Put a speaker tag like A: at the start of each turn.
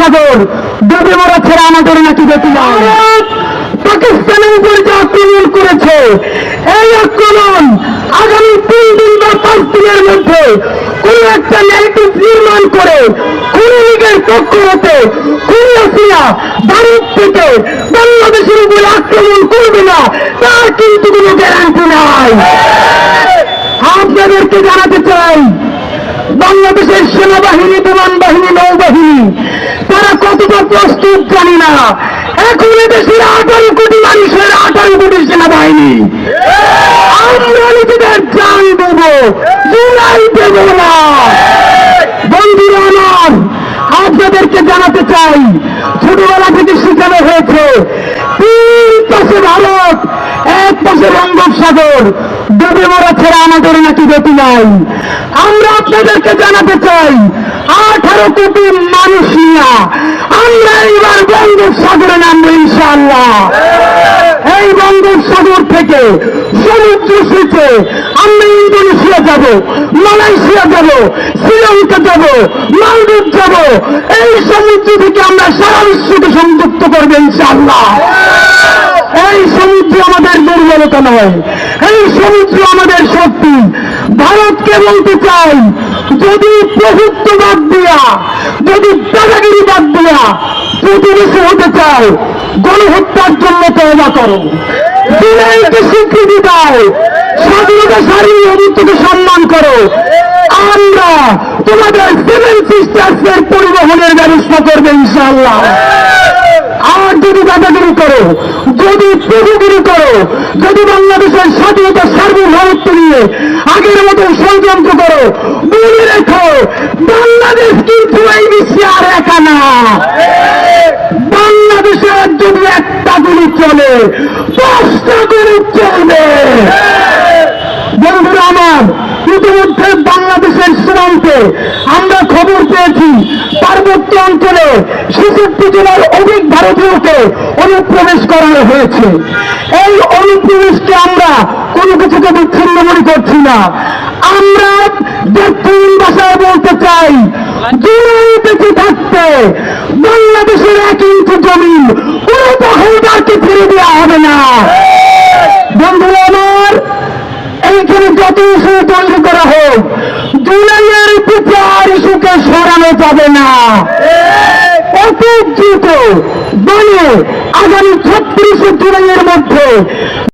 A: বঙ্গোপসাগর ডুবে মরা ছেড়ে আমাদের নাকি গতি পাকিস্তানের উপরে যে আক্রমণ করেছে এই আক্রমণ আগামী তিন দিন বা পাঁচ দিনের মধ্যে কোন একটা ন্যারেটিভ নির্মাণ করে কোন লীগের পক্ষ হতে কোন আসিয়া ভারত থেকে বাংলাদেশের উপরে আক্রমণ করবে না তার কিন্তু কোনো গ্যারান্টি নাই। আপনাদেরকে জানাতে চাই বাংলাদেশের সেনাবাহিনী বিমান বাহিনী নৌবাহিনী প্রস্তুত জানি না। এখন দেশের আঠারো কোটি মানুষের আঠারো কোটি সেনাবাহিনী। আমরা নিজেদের জান দেব। জুলাই দেব না। বন্ধুরা আমার, আপনাদেরকে জানাতে চাই, ছোটবেলা থেকে শেখানো হয়েছে, তিন পাশে ভারত, এক পাশে বঙ্গোপসাগর। ডুবে মরা ছেড়ে আমাদের নাকি গতি নাই। আমরা আপনাদেরকে জানাতে চাই আঠারো কোটি মানুষ নিয়ে আমরা এইবার বঙ্গোপসাগরে নামবো ইনশাআল্লাহ। এই বঙ্গোপসাগর থেকে সমুদ্র সেচে আমরা ইন্দোনেশিয়া যাব, মালয়েশিয়া যাব, শ্রীলঙ্কা যাব, মালদ্বীপ যাব। এই সমুদ্র থেকে আমরা সারা বিশ্বকে সংযুক্ত করব ইনশাআল্লাহ। এই সমুদ্র আমাদের দুর্বলতা নয়, এই সমুদ্র আমাদের শক্তি ভারতকে বলতে চাই, যদি প্রভুত্ব বাদ দিয়া, যদি দাদাগিরি বাদ দিয়া প্রতিবেশী হতে চাও, গণহত্যার জন্য তৈবা করো। বিনয়কে স্বীকৃতি দাও, স্বাধীনতা সারি অভিত্বকে সম্মান করো। আমরা তোমাদের সেভেন সিস্টার্স এর পরিবহনের ব্যবস্থা করবে ইনশাআল্লাহ। যদি দাদাগিরি করো, যদি প্রভুগিরি করো, যদি বাংলাদেশের স্বাধীনতা সার্বভৌমত্ব নিয়ে আগের মতো ষড়যন্ত্র করো মনে রেখো, বাংলাদেশ কিন্তু এই বিশ্বে আর একা না। বাংলাদেশের যদি একটা গুলি চলে দশটা গুলি চলবে ইতিমধ্যে বাংলাদেশের সীমান্তে আমরা খবর পেয়েছি, পার্বত্য অঞ্চলে ছেষট্টি জেলার অধিক ভারতীয়কে অনুপ্রবেশ করানো হয়েছে। এই অনুপ্রবেশকে আমরা কোনো কিছুকে বিচ্ছিন্ন মনে করছি না। আমরা তিন ভাষায় বলতে চাই বেঁচে থাকতে বাংলাদেশের এক ইঞ্চি জমিন কোনো দখলদারকে ফিরে দেওয়া হবে না বন্ধুরা আমার এইখানে যত ইস্যু তৈরি করা হোক জুলাইয়ের বিচার ইস্যুকে সরানো যাবে না। অতি দ্রুত বলে আগামী ছত্রিশে জুলাইয়ের মধ্যে